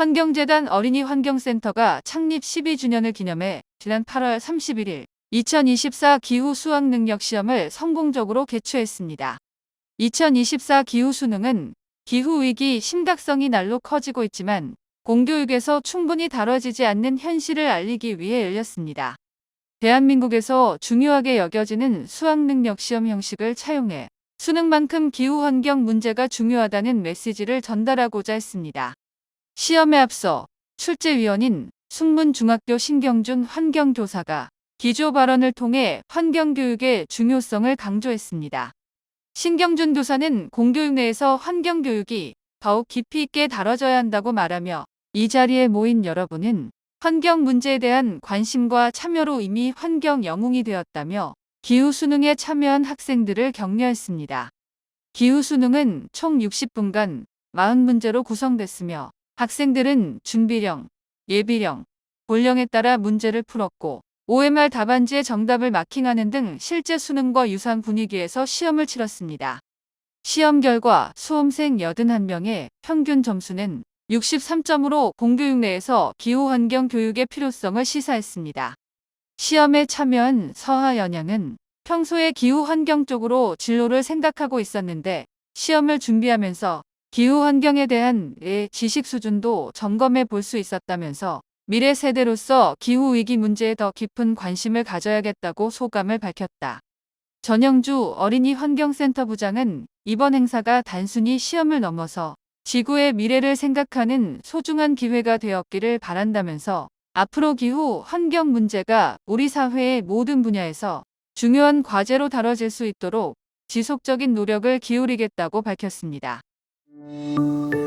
환경재단 어린이 환경센터가 창립 12주년을 기념해 지난 8월 31일 2024 기후 수학 능력 시험을 성공적으로 개최했습니다. 2024 기후 수능은 기후 위기 심각성이 날로 커지고 있지만 공교육에서 충분히 다뤄지지 않는 현실을 알리기 위해 열렸습니다. 대한민국에서 중요하게 여겨지는 수학 능력 시험 형식을 차용해 수능만큼 기후 환경 문제가 중요하다는 메시지를 전달하고자 했습니다. 시험에 앞서 출제위원인 숙문중학교 신경준 환경교사가 기조 발언을 통해 환경교육의 중요성을 강조했습니다. 신경준 교사는 공교육 내에서 환경교육이 더욱 깊이 있게 다뤄져야 한다고 말하며 이 자리에 모인 여러분은 환경 문제에 대한 관심과 참여로 이미 환경 영웅이 되었다며 기후 수능에 참여한 학생들을 격려했습니다. 기후 수능은 총 60분간 40문제로 구성됐으며 학생들은 준비령, 예비령, 본령에 따라 문제를 풀었고 OMR 답안지의 정답을 마킹하는 등 실제 수능과 유사한 분위기에서 시험을 치렀습니다. 시험 결과 수험생 81명의 평균 점수는 63점으로 공교육 내에서 기후환경 교육의 필요성을 시사했습니다. 시험에 참여한 서하 연양은 평소에 기후환경 쪽으로 진로를 생각하고 있었는데 시험을 준비하면서 기후 환경에 대한 내 지식 수준도 점검해 볼 수 있었다면서 미래 세대로서 기후 위기 문제에 더 깊은 관심을 가져야겠다고 소감을 밝혔다. 전영주 어린이 환경센터 부장은 이번 행사가 단순히 시험을 넘어서 지구의 미래를 생각하는 소중한 기회가 되었기를 바란다면서 앞으로 기후 환경 문제가 우리 사회의 모든 분야에서 중요한 과제로 다뤄질 수 있도록 지속적인 노력을 기울이겠다고 밝혔습니다. Música